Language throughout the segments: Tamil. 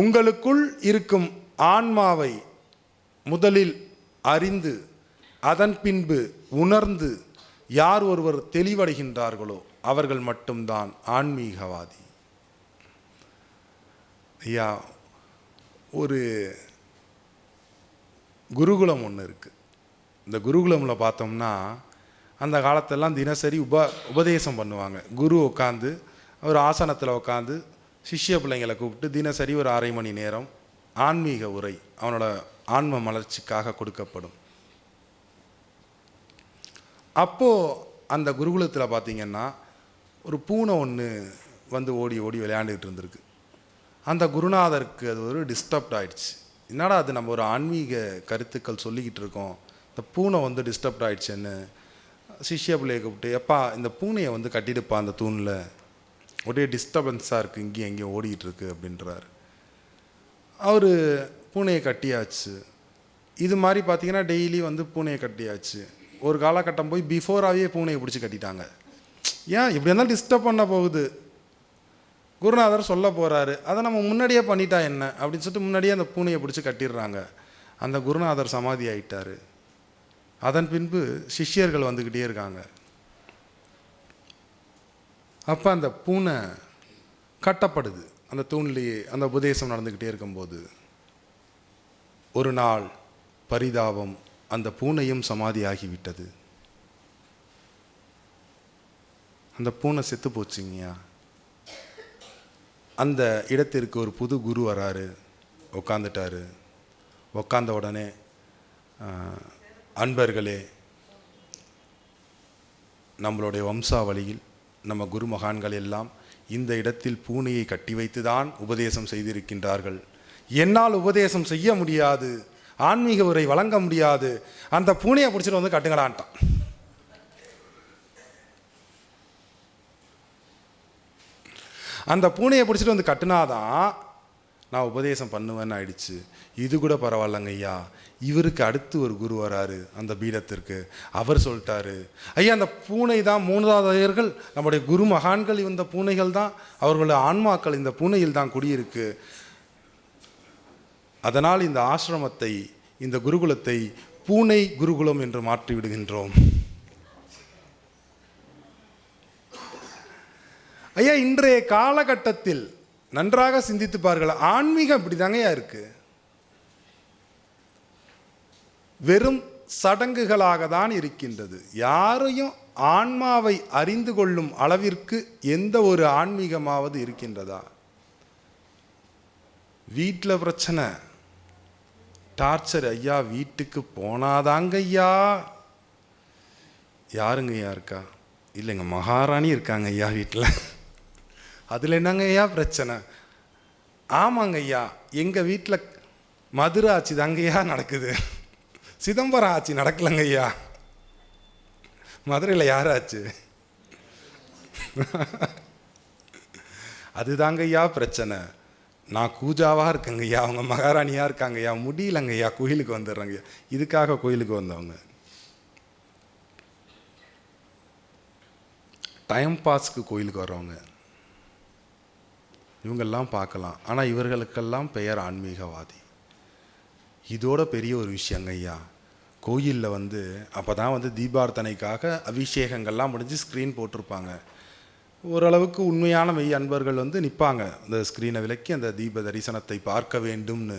உங்களுக்குள் இருக்கும் ஆன்மாவை முதலில் அறிந்து அதன் பின்பு உணர்ந்து யார் ஒருவர் தெளிவடைகின்றார்களோ அவர்கள் மட்டும்தான் ஆன்மீகவாதி. ஐயா ஒரு குருகுலம் ஒன்று இருக்குது இந்த குருகுலமில் பார்த்தோம்னா அந்த காலத்தெல்லாம் தினசரி உப உபதேசம் பண்ணுவாங்க. குரு உட்காந்து ஒரு ஆசனத்தில் உட்காந்து சிஷ்ய பிள்ளைங்களை கூப்பிட்டு தினசரி ஒரு அரை மணி நேரம் ஆன்மீக உரை அவனோட ஆன்ம மலர்ச்சிக்காக கொடுக்கப்படும். அப்போது அந்த குருகுலத்தில் பார்த்தீங்கன்னா ஒரு பூனை ஒன்று வந்து ஓடி ஓடி விளையாண்டுக்கிட்டு இருந்திருக்கு. அந்த குருநாதருக்கு அது ஒரு டிஸ்டர்ப்ட் ஆயிடுச்சு. என்னடா அது நம்ம ஒரு ஆன்மீக கருத்துக்கள் சொல்லிக்கிட்டு இருக்கோம். இந்த பூனை வந்து டிஸ்டர்ப்ட் ஆயிடுச்சுன்னு சிஷ்ய பிள்ளையை கூப்பிட்டு எப்பா இந்த பூனையை வந்து கட்டிடுப்பா அந்த தூணில். ஒரே டிஸ்டர்பன்ஸாக இருக்குது இங்கேயும் எங்கேயும் ஓடிக்கிட்டு இருக்குது அப்படின்றாரு. அவர் பூனையை கட்டியாச்சு. இது மாதிரி பார்த்தீங்கன்னா டெய்லி வந்து பூனையை கட்டியாச்சு. ஒரு காலகட்டம் போய் பிஃபோராகவே பூனையை பிடிச்சி கட்டிட்டாங்க. ஏன்? இப்படி இருந்தாலும் டிஸ்டர்ப் பண்ண போகுது. குருநாதர் சொல்ல போகிறாரு அதை நம்ம முன்னாடியே பண்ணிட்டா என்ன? அப்படின்னு சொல்லிட்டு முன்னாடியே அந்த பூனையை பிடிச்சி கட்டிடுறாங்க. அந்த குருநாதர் சமாதி ஆயிட்டாரு. அதன் பின்பு சிஷ்யர்கள் வந்துக்கிட்டே இருக்காங்க. அப்போ அந்த பூனை கட்டப்படுது. அந்த தூண்லேயே அந்த உபதேசம் நடந்துக்கிட்டே இருக்கும்போது. ஒரு நாள் பரிதாபம் அந்த பூனையும் சமாதி ஆகிவிட்டது அந்த பூனை செத்து போச்சுங்கய்யா அந்த இடத்திற்கு ஒரு புது குரு வராரு. உக்காந்துட்டாரு. உக்காந்த உடனே அன்பர்களே நம்மளுடைய வம்சாவளியில் நம்ம குருமகான்கள் எல்லாம் இந்த இடத்தில் பூனையை கட்டி வைத்துதான் உபதேசம் செய்திருக்கின்றார்கள். என்னால் உபதேசம் செய்ய முடியாது ஆன்மீக உரை வழங்க முடியாது அந்த பூனையை பிடிச்சிட்டு வந்து கட்டுங்கடான்ட்டான். அந்த பூனையை பிடிச்சிட்டு வந்து கட்டுனாதான் நான் உபதேசம் பண்ணுவேன்னு ஆயிடுச்சு. இது கூட பரவாயில்லங்க ஐயா. இவருக்கு அடுத்து ஒரு குரு வராரு அந்த பீடத்திற்கு. அவர் சொல்லிட்டாரு ஐயா அந்த பூனை தான் மூணாவதையர்கள் நம்முடைய குரு மகான்கள் இந்த பூனைகள் தான் அவர்களுடைய ஆன்மாக்கள் இந்த பூனையில் தான் குடியிருக்கு. அதனால் இந்த ஆசிரமத்தை இந்த குருகுலத்தை பூனை குருகுலம் என்று மாற்றி விடுகின்றோம். ஐயா இன்றைய காலகட்டத்தில் நன்றாக சிந்தித்து பாருங்கள். ஆன்மீகம் இப்படிதாங்கய்யா இருக்கு. வெறும் சடங்குகளாக தான் இருக்கின்றது. யாரையும் ஆன்மாவை அறிந்து கொள்ளும் அளவிற்கு எந்த ஒரு ஆன்மீகமாவது இருக்கின்றதா? வீட்டில் பிரச்சனை. டார்ச்சர் ஐயா வீட்டுக்கு போனாதாங்க ஐயா. யாருங்க ஐயா இருக்கா? இல்லைங்க மகாராணி இருக்காங்க ஐயா வீட்டில் அதில் என்னங்க ஐயா பிரச்சனை? ஆமாங்க ஐயா எங்கள் வீட்டில் மதுரை ஆட்சி தாங்கய்யா நடக்குது. சிதம்பரம் ஆட்சி நடக்கலைங்க ஐயா. மதுரையில் யார் ஆச்சு அதுதாங்க ஐயா பிரச்சனை. நான் கூஜாவாக இருக்கேங்க ஐயா அவங்க மகாராணியாக இருக்காங்க ஐயா. முடியலங்க ஐயா கோயிலுக்கு வந்துடுறேங்க ஐயா. இதுக்காக கோயிலுக்கு வந்தவங்க. டைம் பாஸ்க்கு கோயிலுக்கு வரவங்க இவங்கெல்லாம் பார்க்கலாம். ஆனால் இவர்களுக்கெல்லாம் பெயர் ஆன்மீகவாதி. இதோட பெரிய ஒரு விஷயங்க ஐயா. கோயிலில் வந்து அப்போ தான் வந்து தீபார்த்தனைக்காக அபிஷேகங்கள்லாம் முடிஞ்சு ஸ்க்ரீன் போட்டிருப்பாங்க. ஓரளவுக்கு உண்மையான மெய் அன்பர்கள் வந்து நிற்பாங்க அந்த ஸ்க்ரீனை விலக்கி அந்த தீப தரிசனத்தை பார்க்க வேண்டும்னு.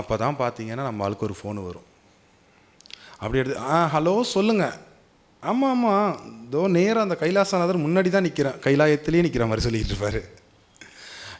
அப்போ தான் பார்த்தீங்கன்னா நம்ம ஆளுக்கு ஒரு ஃபோன் வரும். அப்படி எடுத்து ஆ ஹலோ சொல்லுங்கள் ஆமாம் ஆமாம் இதோ நேராக அந்த கைலாசநாதர் முன்னாடி தான் நிற்கிறேன் கைலாயத்திலேயே நிற்கிற மாதிரி சொல்லிட்டு இருப்பாரு.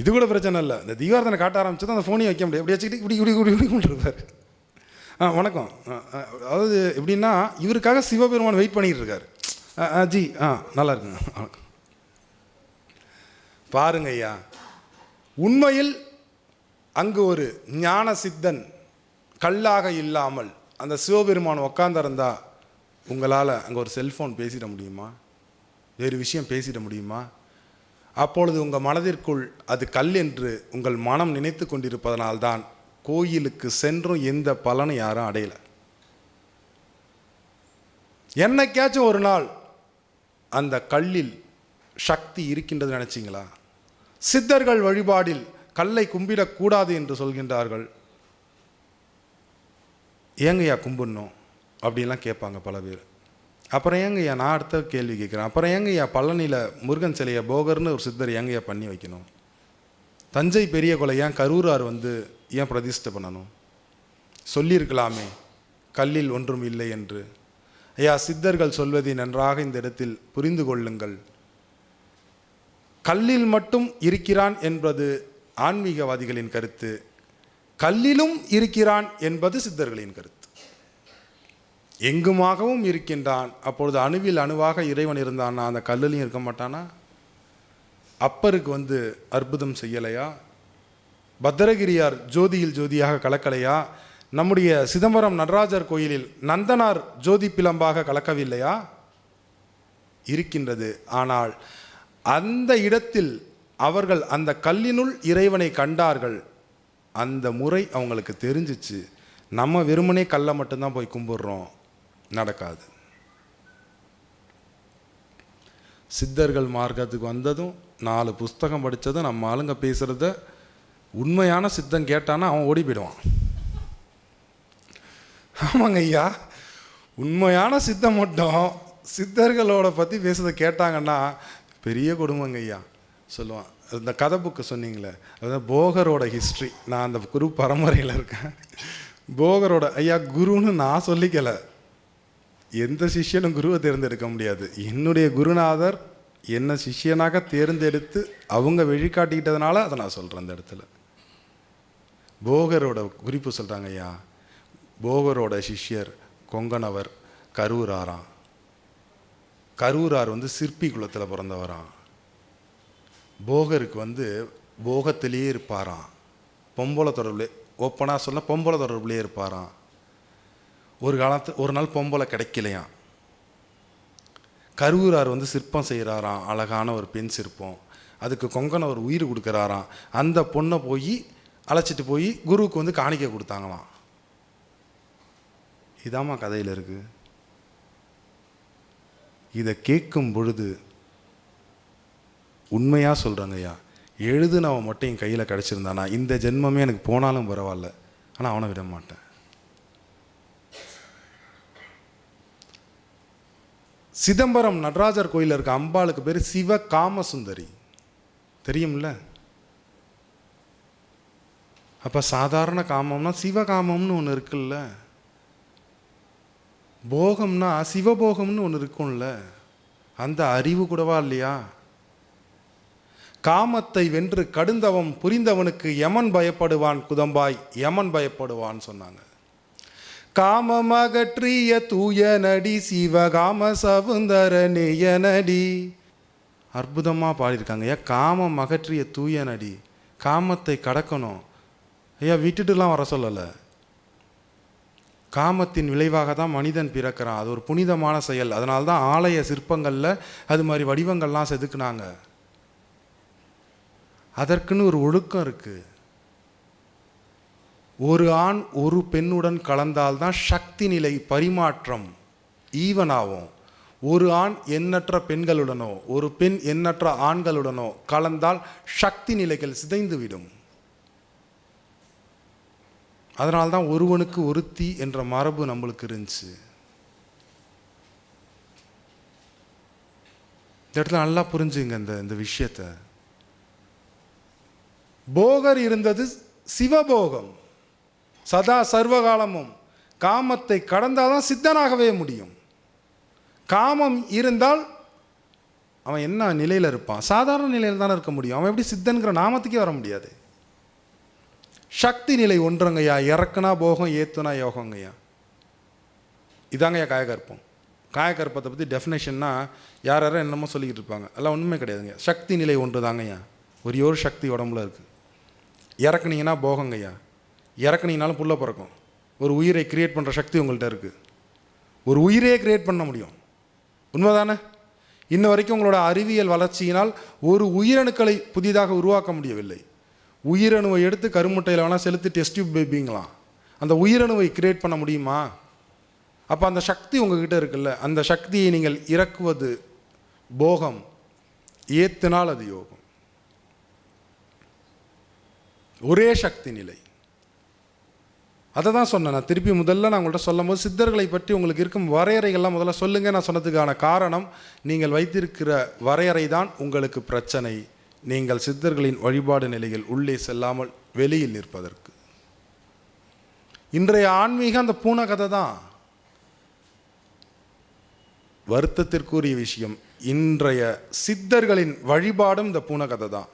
இது கூட பிரச்சனை இல்லை. இந்த தீபாரத்தனை காட்ட ஆரம்பிச்சது அந்த ஃபோனையும் வைக்க முடியாது. எப்படி வச்சுக்கிட்டு இப்படி இப்படி இப்படி இப்படி இருப்பார். ஆ வணக்கம். அதாவது எப்படின்னா இவருக்காக சிவபெருமான் வெயிட் பண்ணிகிட்டு இருக்காரு. ஆ, ஜி ஆ நல்லா இருக்குங்க. வணக்கம். பாருங்க ஐயா. உண்மையில் அங்கு ஒரு ஞான சித்தன் கல்லாக இல்லாமல் அந்த சிவபெருமான் உட்காந்துருந்தா உங்களால் அங்கே ஒரு செல்ஃபோன் பேசிட முடியுமா? வேறு விஷயம் பேசிட முடியுமா? அப்பொழுது உங்கள் மனதிற்குள் அது கல் என்று உங்கள் மனம் நினைத்து கொண்டிருப்பதனால்தான் கோயிலுக்கு சென்றும் எந்த பலனும் யாரும் அடையலை. என்னைக்காச்சும் ஒரு நாள் அந்த கல்லில் சக்தி இருக்கின்றது நினச்சிங்களா? சித்தர்கள் வழிபாடில் கல்லை கும்பிடக்கூடாது என்று சொல்கின்றார்கள். ஏங்கய்யா கும்பிடணும். அப்படின்லாம் கேட்பாங்க பல பேர். அப்புறம் ஏங்கய்யா நான் அடுத்த கேள்வி கேட்குறேன். அப்புறம் ஏங்கய்யா பழனியில் முருகன் சிலையை போகர்னு ஒரு சித்தர் ஏங்கய்யா பண்ணி வைக்கணும். தஞ்சை பெரிய கொலை ஏன் கரூரார் வந்து ஏன் பிரதிஷ்டை பண்ணணும்? சொல்லியிருக்கலாமே. கல்லில் ஒன்றும் இல்லை என்று. ஐயா சித்தர்கள் சொல்வதை நன்றாக இந்த இடத்தில் புரிந்து கொள்ளுங்கள். கல்லில் மட்டும் இருக்கிறான் என்பது ஆன்மீகவாதிகளின் கருத்து. கல்லிலும் இருக்கிறான் என்பது சித்தர்களின் கருத்து. எங்குமாகவும் இருக்கின்றான். அப்பொழுது அணுவில் அணுவாக இறைவன் இருந்தானா. அந்த கல்லுலையும் இருக்க மாட்டானா? அப்பருக்கு வந்து அற்புதம் செய்யலையா? பத்திரகிரியார் ஜோதியில் ஜோதியாக கலக்கலையா? நம்முடைய சிதம்பரம் நடராஜர் கோயிலில் நந்தனார் ஜோதி பிளம்பாக கலக்கவில்லையா? இருக்கின்றது. ஆனால் அந்த இடத்தில் அவர்கள் அந்த கல்லினுள் இறைவனை கண்டார்கள். அந்த முறை அவங்களுக்கு தெரிஞ்சிச்சு. நம்ம வெறுமனே கல்லை மட்டும்தான் போய் கும்பிடுறோம். நடக்காது. சித்தர்கள் மார்க்கத்துக்கு வந்ததும் நாலு புஸ்தகம் படித்ததும் நம்ம ஆளுங்க பேசுகிறத உண்மையான சித்தம் கேட்டானா அவன் ஓடி போயிடுவான். ஆமாங்க ஐயா உண்மையான சித்தம் மட்டும் சித்தர்களோட பற்றி பேசுகிறத கேட்டாங்கன்னா பெரிய கொடுமைங்க ஐயா சொல்லுவான். இந்த கதை புக்கு சொன்னீங்களே அதுதான் போகரோட ஹிஸ்ட்ரி நான் அந்த குரு பரம்பரையில் இருக்கேன். போகரோட ஐயா குருன்னு நான் சொல்லிக்கலை. எந்த சிஷ்யனும் குருவை தேர்ந்தெடுக்க முடியாது. என்னுடைய குருநாதர் என்ன சிஷ்யனாக தேர்ந்தெடுத்து அவங்க வழிகாட்டிக்கிட்டதுனால அதை நான் சொல்கிறேன் அந்த இடத்துல. போகரோட குறிப்பு சொல்கிறாங்க ஐயா. போகரோட சிஷ்யர் கொங்கணவர் கரூராராம். கரூரார் வந்து சிற்பி குலத்தில் பிறந்தவராம். போகருக்கு வந்து போகத்திலேயே இருப்பாராம். பொம்பளை தொடர்புலே ஓப்பனாக சொன்னால் பொம்பளை தொடர்புலேயே இருப்பாராம். ஒரு காலத்து ஒரு நாள் பொம்பளை கிடைக்கலையாம் கருவூரார் வந்து சிற்பம் செய்கிறாராம் அழகான ஒரு பெண் சிற்பம். அதுக்கு கொங்கனை ஒரு உயிர் கொடுக்குறாராம். அந்த பொண்ணை போய் அழைச்சிட்டு போய் குருவுக்கு வந்து காணிக்க கொடுத்தாங்களாம். இதாம்மா கதையில் இருக்குது இதை கேட்கும் பொழுது உண்மையாக சொல்கிறாங்க ஐயா எழுதுனவன் மட்டும் என் கையில் கிடச்சிருந்தானா? இந்த ஜென்மமே எனக்கு போனாலும் பரவாயில்ல. ஆனால் அவனை விட மாட்டேன். சிதம்பரம் நடராஜர் கோயிலில் இருக்க அம்பாளுக்கு பேர் சிவ காமசுந்தரி தெரியும்ல? அப்போ சாதாரண காமம்னா சிவகாமம்னு ஒன்று இருக்குல்ல? போகம்னா சிவபோகம்னு ஒன்று இருக்கும்ல? அந்த அறிவு கூடவா இல்லையா? காமத்தை வென்று கடுந்தவம் புரிந்தவனுக்கு யமன் பயப்படுவான் குதம்பாய். யமன் பயப்படுவான்னு சொன்னாங்க. காமமகற்றிய தூய நடி சிவகாம சவுந்தர நெடி அற்புதமாக பாடியிருக்காங்க. ஐயா காமம் அகற்றிய தூய நடி காமத்தை கடக்கணும். ஐயா விட்டுட்டுலாம் வர சொல்லலை. காமத்தின் விளைவாக தான் மனிதன் பிறக்கிறான். அது ஒரு புனிதமான செயல். அதனால தான் ஆலய சிற்பங்களில் அது மாதிரி வடிவங்கள்லாம் செதுக்குனாங்க. அதற்குன்னு ஒரு ஒழுக்கம் இருக்குது ஒரு ஆண் ஒரு பெண்ணுடன் கலந்தால்தான் சக்தி நிலை பரிமாற்றம் ஈவன் ஆகும். ஒரு ஆண் எண்ணற்ற பெண்களுடனோ ஒரு பெண் எண்ணற்ற ஆண்களுடனோ கலந்தால் சக்தி நிலைகள் சிதைந்துவிடும். அதனால்தான் ஒருவனுக்கு ஒருத்தி என்ற மரபு நம்மளுக்கு இருந்துச்சு. இந்த இடத்துல நல்லா புரிஞ்சுங்க இந்த இந்த விஷயத்த. போகர் இருந்தது சிவபோகம். சதா சர்வகாலமும் காமத்தை கடந்தால்தான் சித்தனாகவே முடியும். காமம் இருந்தால் அவன் என்ன நிலையில் இருப்பான்? சாதாரண நிலையில் தானே இருக்க முடியும். அவன் எப்படி சித்தன்கிற நாமத்துக்கே வர முடியாது. சக்தி நிலை ஒன்றுங்கய்யா இறக்குனா போகம் ஏத்துனா யோகங்கய்யா. இதாங்கய்யா காயகற்பம். காயகற்பத்தை பற்றி டெஃபினேஷன்னா யார் யாரும் என்னமோ சொல்லிக்கிட்டு இருப்பாங்க. அதெல்லாம் ஒன்றுமே கிடையாதுங்க சக்தி நிலை ஒன்று தாங்கய்யா ஒரே ஒரு சக்தி உடம்புல இருக்குது இறக்குனீங்கன்னா போகங்கய்யா. இறக்குனீங்கனாலும் புள்ள பிறக்கும். ஒரு உயிரை கிரியேட் பண்ணுற சக்தி உங்கள்கிட்ட இருக்குது ஒரு உயிரையே கிரியேட் பண்ண முடியும். உண்மைதானே? இன்ன வரைக்கும் உங்களோட அறிவியல் வளர்ச்சியினால் ஒரு உயிரணுக்களை புதிதாக உருவாக்க முடியவில்லை. உயிரணுவை எடுத்து கருமுட்டையில் வேணால் செலுத்தி டெஸ்ட்யூப் பேபிங்களாம் அந்த உயிரணுவை கிரியேட் பண்ண முடியுமா? அப்போ அந்த சக்தி உங்ககிட்ட இருக்குல்ல. அந்த சக்தியை நீங்கள் இறக்குவது போகம். ஏத்தினால் அது யோகம். ஒரே சக்தி நிலை. அதை தான் சொன்னேன். நான் திருப்பி முதல்ல நான் உங்கள்கிட்ட சொல்லும் போது சித்தர்களை பற்றி உங்களுக்கு இருக்கும் வரையறைகள்லாம் முதல்ல சொல்லுங்க. நான் சொன்னதுக்கான காரணம் நீங்கள் வைத்திருக்கிற வரையறை தான் உங்களுக்கு பிரச்சனை. நீங்கள் சித்தர்களின் வழிபாடு நிலையில் உள்ளே செல்லாமல் வெளியில் நிற்பதற்கு. இன்றைய ஆன்மீகம் அந்த பூனை கதை தான் வருத்தத்திற்குரிய விஷயம் இன்றைய சித்தர்களின் வழிபாடும் இந்த பூனை கதை தான்